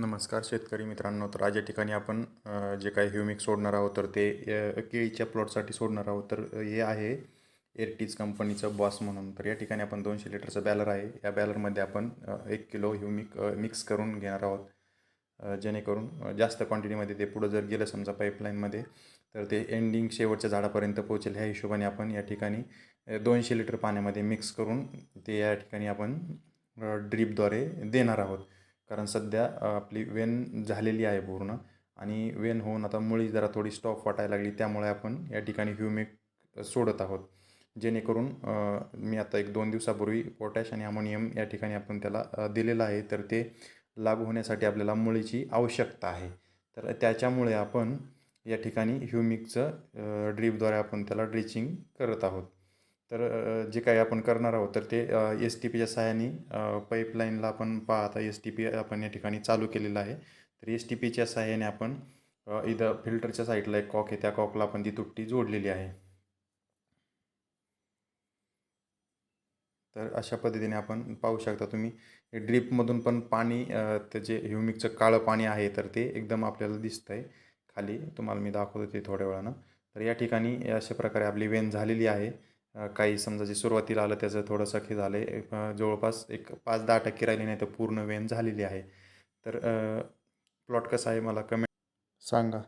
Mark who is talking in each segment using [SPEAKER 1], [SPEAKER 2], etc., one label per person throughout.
[SPEAKER 1] नमस्कार शेतकरी मित्रांनो. तर आज या ठिकाणी आपण जे काही ह्युमिक सोडणार आहोत तर ते केळीच्या प्लॉटसाठी सोडणार आहोत. तर हे आहे एरटीज कंपनीचं बॉस म्हणून. तर या ठिकाणी आपण दोनशे लिटरचं बॅलर आहे. या बॅलरमध्ये आपण एक किलो ह्युमिक मिक्स करून घेणार आहोत. जेणेकरून जास्त क्वांटिटीमध्ये ते पुढं जर गेलं समजा पाईपलाईनमध्ये तर ते एंडिंग शेवटच्या झाडापर्यंत पोहोचेल. ह्या हिशोबाने आपण या ठिकाणी दोनशे लिटर पाण्यामध्ये मिक्स करून ते या ठिकाणी आपण ड्रीपद्वारे देणार आहोत. कारण सध्या आपली वेन झालेली आहे पूर्ण आणि वेन होऊन आता मुळी जरा थोडी स्टॉप वाटायला लागली. त्यामुळे आपण या ठिकाणी ह्युमिक सोडत आहोत. जेणेकरून मी आता एक दोन दिवसापूर्वी पोटॅश आणि अमोनियम या ठिकाणी आपण त्याला दिलेलं आहे. तर ते लागू होण्यासाठी आपल्याला मुळीची आवश्यकता आहे. तर त्याच्यामुळे आपण या ठिकाणी ह्युमिकचं ड्रीपद्वारे आपण त्याला ड्रिचिंग करत आहोत. तर जे काही आपण करणार आहोत तर ते एस टी पीच्या सहाय्याने पाईपलाईनला आपण पाहता एस टी पी आपण या ठिकाणी चालू केलेलं आहे. तर एस टी पीच्या सहाय्याने आपण इथं फिल्टरच्या साईडला एक कॉक आहे. त्या कॉकला आपण ती तुट्टी जोडलेली आहे. तर अशा पद्धतीने आपण पाहू शकता तुम्ही. ड्रीपमधून पण पाणी त्याचे ह्युमिकचं काळं पाणी आहे तर ते एकदम आपल्याला दिसतं आहे खाली तुम्हाला मी दाखवतो ते थोड्या वेळानं. तर या ठिकाणी अशा प्रकारे आपली वेन झालेली आहे. काही समजा जे सुरुवातीला आलं त्याचं थोडंसं हे झालं आहे जवळपास एक पाच दहा टक्के राहिली नाही तर पूर्ण वेन झालेली आहे. तर प्लॉट कसा आहे मला कमेंट सांगा.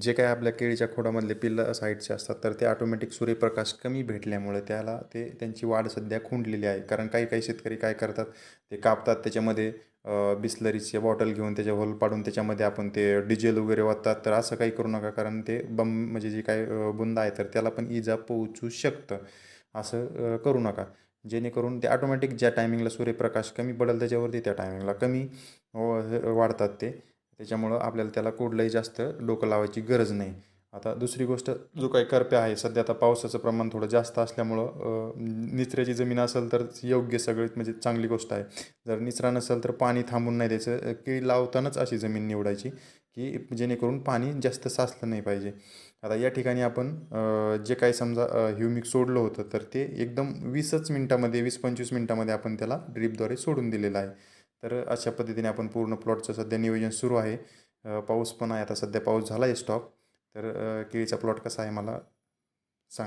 [SPEAKER 1] जे काय आपल्या केळीच्या खोडामधले पिल्लं साईडचे असतात तर ते ऑटोमॅटिक सूर्यप्रकाश कमी भेटल्यामुळे त्याला ते त्यांची वाढ सध्या खुंडलेली आहे. कारण काही काही शेतकरी काय करतात ते कापतात त्याच्यामध्ये बिस्लरीचे बॉटल घेऊन त्याच्या होल पाडून त्याच्यामध्ये आपण ते डिझेल वगैरे वाटतात तर असं काही करू नका कारण ते बम म्हणजे जे काय बुंद बुंदा आहे तर त्याला पण इजा पोहोचू शकतं. असं करू नका. जेणेकरून ते ऑटोमॅटिक ज्या टायमिंगला सूर्यप्रकाश कमी पडेल त्याच्यावरती त्या टायमिंगला कमी वाढतात ते. त्याच्यामुळं आपल्याला त्याला कुठलंही जास्त डोकं लावायची गरज नाही. आता दुसरी गोष्ट जो काही करप्या आहे सध्या आता पावसाचं प्रमाण थोडं जास्त असल्यामुळं निचऱ्याची जमीन असेल तर योग्य सगळीत म्हणजे चांगली गोष्ट आहे. जर निचरा नसेल तर पाणी थांबून नाही द्यायचं की लावतानाच अशी जमीन निवडायची की जेणेकरून पाणी जास्त साचलं नाही पाहिजे. आता या ठिकाणी आपण जे काही समजा ह्युमिक सोडलं होतं तर ते एकदम वीसच मिनटामध्ये वीस पंचवीस मिनटामध्ये आपण त्याला ड्रीपद्वारे सोडून दिलेलं आहे. तर अशा पद्धतीने आपण पूर्ण प्लॉटचं सध्या नियोजन सुरू आहे. पाऊस पण आहे. आता सध्या पाऊस झाला आहे स्टॉप तर केळीचा प्लॉट कसा आहे मला सांग.